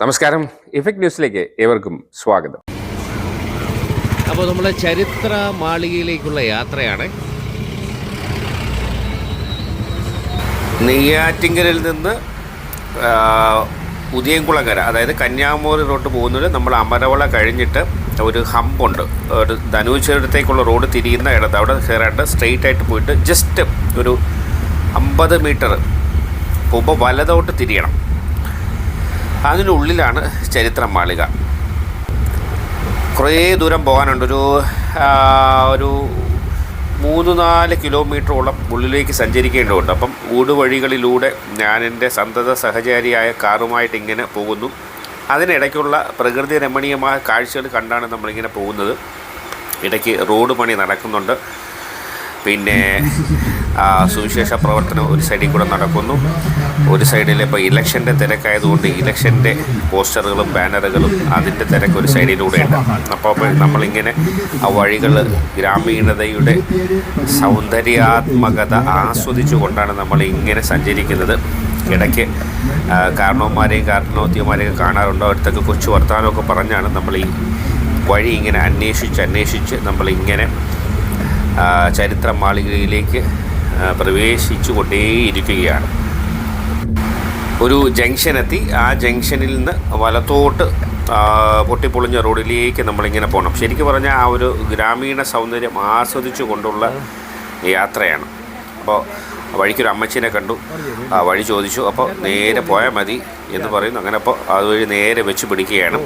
നമസ്കാരം. ഇഫക്ട് ന്യൂസിലേക്ക് ഏവർക്കും സ്വാഗതം. അപ്പോൾ നമ്മൾ ചരിത്ര മാളികയിലേക്കുള്ള യാത്രയാണ്. നെയ്യാറ്റിങ്കലിൽ നിന്ന് ഉദയംകുളങ്ങര അതായത് കന്യാകുമാരി റോഡ് പോകുന്നതിൽ നമ്മൾ അമരവള കഴിഞ്ഞിട്ട് ഒരു ഹമ്പുണ്ട്. ഒരു ധനുശ്വരത്തേക്കുള്ള റോഡ് തിരിയുന്ന ഇടത്ത്. അവിടെ കയറാണ്ട് സ്ട്രെയിറ്റ് ആയിട്ട് പോയിട്ട് ജസ്റ്റ് ഒരു അമ്പത് മീറ്റർ പോകുമ്പോൾ വലതോട്ട് തിരിയണം. അതിനുള്ളിലാണ് ചരിത്ര മാളിക. കുറേ ദൂരം പോകാനുണ്ട്. ഒരു ഒരു മൂന്ന് നാല് കിലോമീറ്ററോളം ഉള്ളിലേക്ക് സഞ്ചരിക്കേണ്ടതുണ്ട്. അപ്പം ഊടുവഴികളിലൂടെ ഞാൻ എന്റെ സന്തത സഹചാരിയായ കാറുമായിട്ട് ഇങ്ങനെ പോകുന്നു. അതിനിടയ്ക്കുള്ള പ്രകൃതി രമണീയമായ കാഴ്ചകൾ കണ്ടാണ് നമ്മളിങ്ങനെ പോകുന്നത്. ഇടയ്ക്ക് റോഡ് പണി നടക്കുന്നുണ്ട്. പിന്നെ സുവിശേഷ പ്രവർത്തനം ഒരു സൈഡിൽ കൂടെ നടക്കുന്നു. ഒരു സൈഡിൽ ഇപ്പോൾ ഇലക്ഷന്റെ തിരക്കായതുകൊണ്ട് ഇലക്ഷന്റെ പോസ്റ്ററുകളും ബാനറുകളും അതിന്റെ തിരക്ക് ഒരു സൈഡിലൂടെയുണ്ട് അപ്പോൾ നമ്മളിങ്ങനെ ആ വഴികൾ ഗ്രാമീണതയുടെ സൗന്ദര്യാത്മകത ആസ്വദിച്ചു കൊണ്ടാണ് നമ്മൾ ഇങ്ങനെ സഞ്ചരിക്കുന്നത്. ഇടയ്ക്ക് കാരണവന്മാരെയും കാരണവത്തിയന്മാരെയും കാണാറുണ്ട്? അടുത്തൊക്കെ കൊച്ചു വർത്തമാനമൊക്കെ പറഞ്ഞാണ് നമ്മൾ ഈ വഴി ഇങ്ങനെ അന്വേഷിച്ച് അന്വേഷിച്ച് നമ്മളിങ്ങനെ ചരിത്ര മാളികയിലേക്ക് പ്രവേശിച്ചു കൊണ്ടേയിരിക്കുകയാണ് ഒരു ജംഗ്ഷനെത്തി. ആ ജംഗ്ഷനിൽ നിന്ന് വലത്തോട്ട് പൊട്ടിപ്പൊളിഞ്ഞ റോഡിലേക്ക് നമ്മളിങ്ങനെ പോകണം. ശരിക്കും പറഞ്ഞാൽ ആ ഒരു ഗ്രാമീണ സൗന്ദര്യം ആസ്വദിച്ചു കൊണ്ടുള്ള യാത്രയാണ്. അപ്പോൾ വഴിക്കൊരു അമ്മച്ചിനെ കണ്ടു. ആ വഴി ചോദിച്ചു. അപ്പോൾ നേരെ പോയാൽ മതി എന്ന് പറയുന്നു. അങ്ങനെ അപ്പോൾ അതുവഴി നേരെ വെച്ച് പിടിക്കുകയാണ്.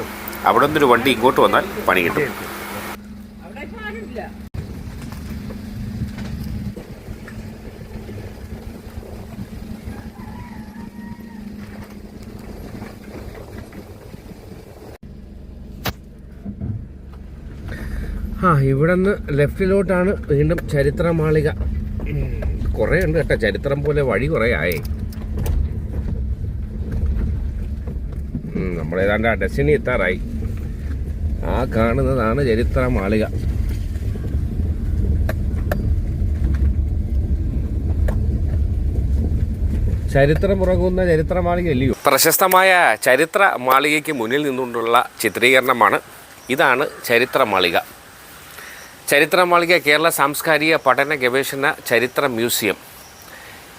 അവിടെ നിന്നൊരു വണ്ടി ഇങ്ങോട്ട് വന്നാൽ പണി കിട്ടും. ആ ഇവിടെ നിന്ന് ലെഫ്റ്റിലോട്ടാണ് വീണ്ടും ചരിത്ര മാളിക കുറേ ഉണ്ട് കേട്ടോ. ചരിത്രം പോലെ വഴി കുറേ ആയേ. നമ്മളേതാണ്ട് ആ ഡെസ്റ്റിനി എത്താറായി. ആ കാണുന്നതാണ് ചരിത്ര മാളിക ചരിത്രം ഉറങ്ങുന്ന ചരിത്ര മാളിക അല്ലയോ പ്രശസ്തമായ ചരിത്ര മാളികയ്ക്ക് മുന്നിൽ നിന്നുകൊണ്ടുള്ള ചിത്രീകരണമാണ്. ഇതാണ് ചരിത്ര മാളിക ചരിത്ര മാളിക കേരള സാംസ്കാരിക പഠന ഗവേഷണ ചരിത്ര museum.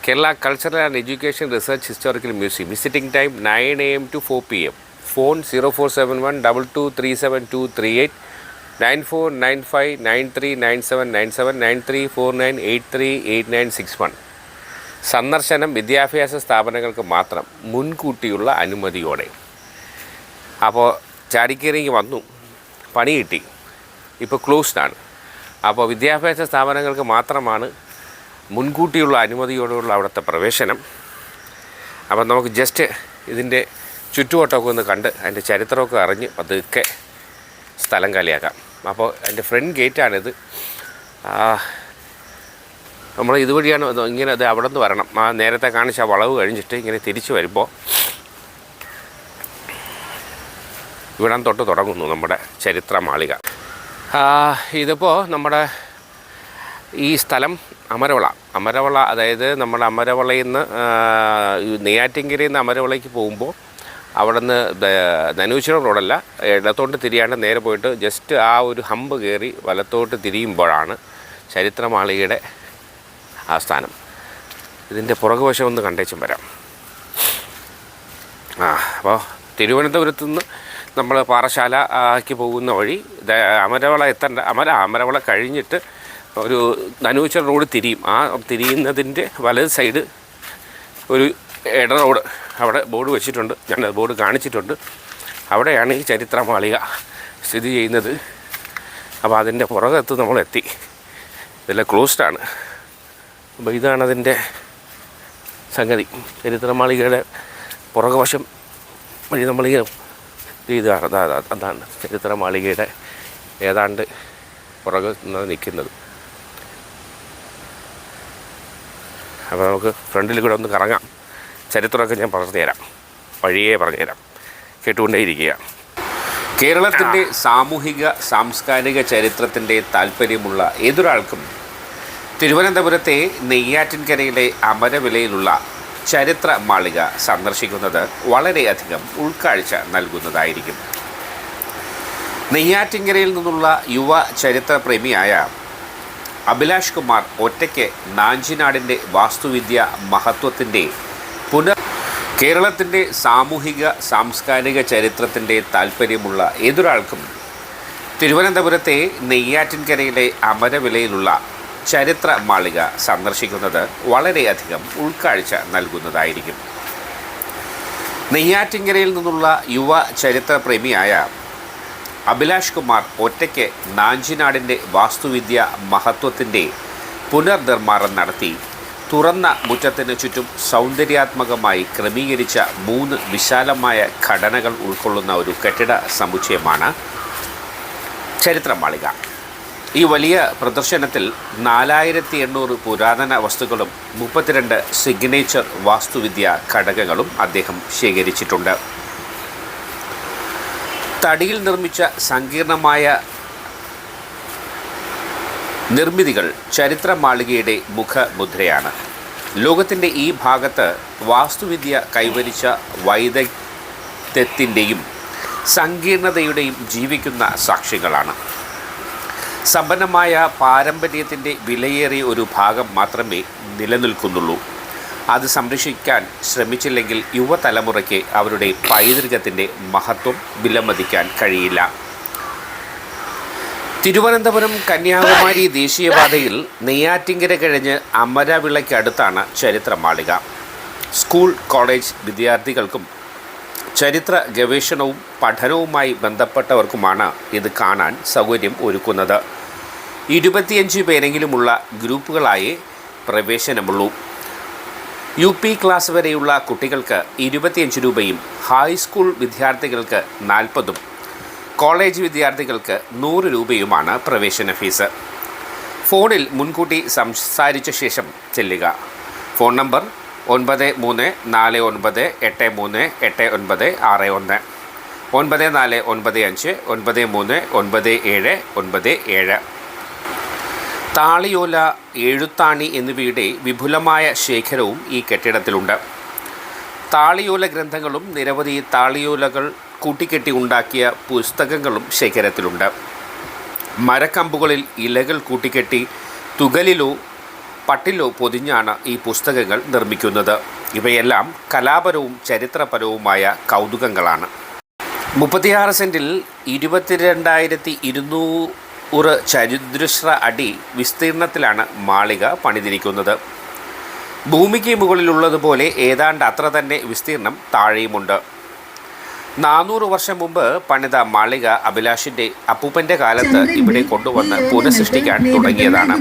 Kerala cultural and education research historical museum visiting time nine A M to four P M phone zero four seven one double two three seven two three eight nine four nine five nine three nine seven nine seven nine three four nine eight three eight nine six one സന്ദർശനം വിദ്യാഭ്യാസ സ്ഥാപനങ്ങൾക്ക് മാത്രം മുൻകൂട്ടിയുള്ള അനുമതിയോടെ. അപ്പോൾ ചാടിക്കേറിങ്ങി വന്നു. പണി കിട്ടി. ഇപ്പോൾ ക്ലോസ്ഡാണ് അപ്പോൾ വിദ്യാഭ്യാസ സ്ഥാപനങ്ങൾക്ക് മാത്രമാണ് മുൻകൂട്ടിയുള്ള അനുമതിയോടുള്ള അവിടുത്തെ പ്രവേശനം. അപ്പം നമുക്ക് ജസ്റ്റ് ഇതിന്റെ ചുറ്റുവട്ടമൊക്കെ ഒന്ന് കണ്ട് അതിന്റെ ചരിത്രമൊക്കെ അറിഞ്ഞ് പതുക്കെ സ്ഥലം കാലിയാക്കാം. അപ്പോൾ അതിന്റെ ഫ്രണ്ട് ഗേറ്റാണിത് നമ്മൾ ഇതുവഴിയാണ് ഇങ്ങനെ അത് അവിടെ നിന്ന് വരണം. ആ നേരത്തെ കാണിച്ച വളവ് കഴിഞ്ഞിട്ട് ഇങ്ങനെ തിരിച്ചു വരുമ്പോൾ ഇവിടം തൊട്ട് തുടങ്ങുന്നു നമ്മുടെ ചരിത്ര മാളിക ഇതിപ്പോൾ നമ്മുടെ ഈ സ്ഥലം അമരവള. അമരവള അതായത് നമ്മുടെ അമരവളയിൽ നിന്ന് നെയ്യാറ്റിങ്കരയിൽ നിന്ന് അമരവളയ്ക്ക് പോകുമ്പോൾ അവിടെ നിന്ന് ധനുശ്വരം റോഡല്ല ഇടത്തോട്ട് തിരിയാണ്ട് നേരെ പോയിട്ട് ജസ്റ്റ് ആ ഒരു ഹമ്പ് കയറി വലത്തോട്ട് തിരിയുമ്പോഴാണ് ചരിത്രമാളികയുടെ ആസ്ഥാനം ഇതിന്റെ പുറകുവശം ഒന്ന് കണ്ടേച്ചും വരാം. ആ അപ്പോൾ തിരുവനന്തപുരത്ത് നിന്ന് നമ്മൾ പാറശാല ആക്കി പോകുന്ന വഴി അമരവള എത്തേണ്ട അമര അമരവള കഴിഞ്ഞിട്ട് ഒരു ധനുശ്വരം റോഡ് തിരിയും. ആ തിരിയുന്നതിന്റെ വലത് സൈഡ് ഒരു ഇട റോഡ് അവിടെ ബോർഡ് വെച്ചിട്ടുണ്ട്. ഞാൻ ബോർഡ് കാണിച്ചിട്ടുണ്ട്. അവിടെയാണ് ഈ ചരിത്ര മാളിക സ്ഥിതി ചെയ്യുന്നത്. അപ്പോൾ അതിന്റെ പുറകത്ത് നമ്മൾ എത്തി ഇതെല്ലാം ആണ്. അപ്പോൾ ഇതാണ് അതിന്റെ സംഗതി. ചരിത്ര മാളികയുടെ പുറകുവശം വഴി നമ്മളിങ്ങനെ ഇതാണ് അതാ അതാ- അതാണ് ചരിത്ര മാളികയുടെ ഏതാണ്ട് പുറകെ നിന്ന് നിൽക്കുന്നത്. അപ്പോൾ നമുക്ക് ഫ്രണ്ടിൽ കൂടെ ഒന്ന് കറങ്ങാം. ചരിത്രമൊക്കെ ഞാൻ പറഞ്ഞു തരാം. വഴിയേ പറഞ്ഞു തരാം. കേട്ടുകൊണ്ടേയിരിക്കുക. കേരളത്തിന്റെ സാമൂഹിക സാംസ്കാരിക ചരിത്രത്തിന്റെ താല്പര്യമുള്ള ഏതൊരാൾക്കും തിരുവനന്തപുരത്തെ നെയ്യാറ്റിൻകരയിലെ അമരവിലയിലുള്ള ചരിത്ര മാളിക സന്ദർശിക്കുന്നത് വളരെയധികം ഉൾക്കാഴ്ച നൽകുന്നതായിരിക്കും. നെയ്യാറ്റിങ്കരയിൽ നിന്നുള്ള യുവ ചരിത്രപ്രേമിയായ അഭിലാഷ് കുമാർ ഒറ്റയ്ക്ക് നാഞ്ചിനാടിന്റെ വാസ്തുവിദ്യ മഹത്വത്തിന്റെ പുനർ കേരളത്തിന്റെ സാമൂഹിക സാംസ്കാരിക ചരിത്രത്തിന്റെ താല്പര്യമുള്ള ഏതൊരാൾക്കും തിരുവനന്തപുരത്തെ നെയ്യാറ്റിൻകരയിലെ അമരവിലയിലുള്ള ചരിത്ര മാളിക സന്ദർശിക്കുന്നത് വളരെയധികം ഉൾക്കാഴ്ച നൽകുന്നതായിരിക്കും. നെയ്യാറ്റിങ്കരയിൽ നിന്നുള്ള യുവ ചരിത്രപ്രേമിയായ അഭിലാഷ് കുമാർ ഒറ്റയ്ക്ക് നാഞ്ചിനാടിന്റെ വാസ്തുവിദ്യ മഹത്വത്തിന്റെ പുനർനിർമ്മാണം നടത്തി തുറന്ന മുറ്റത്തിന് ചുറ്റും സൗന്ദര്യാത്മകമായി ക്രമീകരിച്ച മൂന്ന് വിശാലമായ ഘടനകൾ ഉൾക്കൊള്ളുന്ന ഒരു കെട്ടിട സമുച്ചയമാണ് ചരിത്രമാളിക. ഈ വലിയ പ്രദർശനത്തിൽ നാലായിരത്തി എണ്ണൂറ് പുരാതന വസ്തുക്കളും മുപ്പത്തിരണ്ട് സിഗ്നേച്ചർ വാസ്തുവിദ്യ ഘടകങ്ങളും അദ്ദേഹം ശേഖരിച്ചിട്ടുണ്ട്. തടിയിൽ നിർമ്മിച്ച സങ്കീർണമായ നിർമ്മിതികൾ ചരിത്ര മാളികയുടെ മുഖമുദ്രയാണ്. ലോകത്തിന്റെ ഈ ഭാഗത്ത് വാസ്തുവിദ്യ കൈവരിച്ച വൈദഗ്ധ്യത്തിന്റെയും സങ്കീർണതയുടെയും ജീവിക്കുന്ന സാക്ഷികളാണ്. സമ്പന്നമായ പാരമ്പര്യത്തിന്റെ വിലയേറിയ ഒരു ഭാഗം മാത്രമേ നിലനിൽക്കുന്നുള്ളൂ. അത് സംരക്ഷിക്കാൻ ശ്രമിച്ചില്ലെങ്കിൽ യുവതലമുറയ്ക്ക് അവരുടെ പൈതൃകത്തിന്റെ മഹത്വം വിലമതിക്കാൻ കഴിയില്ല. തിരുവനന്തപുരം കന്യാകുമാരി ദേശീയപാതയിൽ നെയ്യാറ്റിങ്കര കഴിഞ്ഞ് അമരവിളയ്ക്കടുത്താണ് ചരിത്രമാളിക. സ്കൂൾ കോളേജ് വിദ്യാർത്ഥികൾക്കും ചരിത്ര ഗവേഷണവും പഠനവുമായി ബന്ധപ്പെട്ടവർക്കുമാണ് ഇത് കാണാൻ സൗകര്യം ഒരുക്കുന്നത്. ഇരുപത്തിയഞ്ച് പേരെങ്കിലുമുള്ള ഗ്രൂപ്പുകളായി പ്രവേശനമുള്ളൂ. യു പി ക്ലാസ് വരെയുള്ള കുട്ടികൾക്ക് ഇരുപത്തിയഞ്ച് രൂപയും ഹൈസ്കൂൾ വിദ്യാർത്ഥികൾക്ക് നാൽപ്പതും കോളേജ് വിദ്യാർത്ഥികൾക്ക് നൂറ് രൂപയുമാണ് പ്രവേശന ഫീസ്. ഫോണിൽ മുൻകൂട്ടി സംസാരിച്ച ശേഷം ചെല്ലുക. ഫോൺ നമ്പർ ഒൻപത് മൂന്ന് നാല് ഒൻപത് എട്ട് മൂന്ന് എട്ട് ഒൻപത് ആറ് ഒന്ന്. ഒൻപത് നാല് ഒൻപത് അഞ്ച് ഒൻപത് മൂന്ന് ഒൻപത് ഏഴ് ഒൻപത് ഏഴ്. താളിയോല എഴുത്താണി എന്നിവയുടെ വിപുലമായ ശേഖരവും ഈ കെട്ടിടത്തിലുണ്ട്. താളിയോല ഗ്രന്ഥങ്ങളും നിരവധി താളിയോലകൾ കൂട്ടിക്കെട്ടി ഉണ്ടാക്കിയ പുസ്തകങ്ങളും ശേഖരത്തിലുണ്ട്. മരക്കമ്പുകളിൽ ഇലകൾ കൂട്ടിക്കെട്ടി തുകലിലോ പട്ടിലോ പൊതിഞ്ഞാണ് ഈ പുസ്തകങ്ങൾ നിർമ്മിക്കുന്നത്. ഇവയെല്ലാം കലാപരവും ചരിത്രപരവുമായ കൗതുകങ്ങളാണ്. മുപ്പത്തിയാറ് സെന്റിൽ ഇരുപത്തിരണ്ടായിരത്തി ഇരുന്നൂറ് ചരിദ്രശ്ര അടി വിസ്തീർണത്തിലാണ് മാളിക പണിതിരിക്കുന്നത്. ഭൂമിക്ക് മുകളിലുള്ളതുപോലെ ഏതാണ്ട് അത്ര തന്നെ വിസ്തീർണം താഴെയുമുണ്ട്. നാനൂറ് വർഷം മുമ്പ് പണിത മാളിക അഭിലാഷിന്റെ അപ്പൂപ്പന്റെ കാലത്ത് ഇവിടെ കൊണ്ടുവന്ന് പുനഃസൃഷ്ടിക്കാൻ തുടങ്ങിയതാണ്.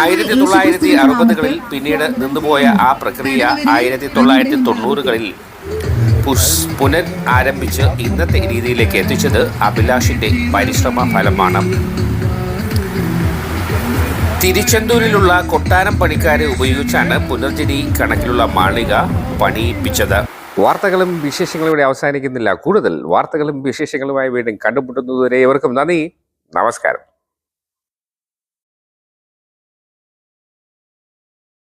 ആയിരത്തി തൊള്ളായിരത്തി അറുപതുകളിൽ പിന്നീട് നിന്നുപോയ ആ പ്രക്രിയ ആയിരത്തി തൊള്ളായിരത്തി തൊണ്ണൂറുകളിൽ പുനർ ആരംഭിച്ച് ഇന്നത്തെ രീതിയിലേക്ക് എത്തിച്ചത് അഭിലാഷിന്റെ പരിശ്രമ ഫലമാണ്. തിരുച്ചെന്തൂരിലുള്ള കൊട്ടാരം പണിക്കാരെ ഉപയോഗിച്ചാണ് പുനർജനി കണക്കിലുള്ള മാളിക പണിയിപ്പിച്ചത്. വാർത്തകളും വിശേഷങ്ങളും ഇവിടെ അവസാനിക്കുന്നില്ല. കൂടുതൽ വാർത്തകളും വിശേഷങ്ങളുമായി വീണ്ടും കണ്ടുമുട്ടുന്നതുവരെ ഇവർക്കും നന്ദി. നമസ്കാരം.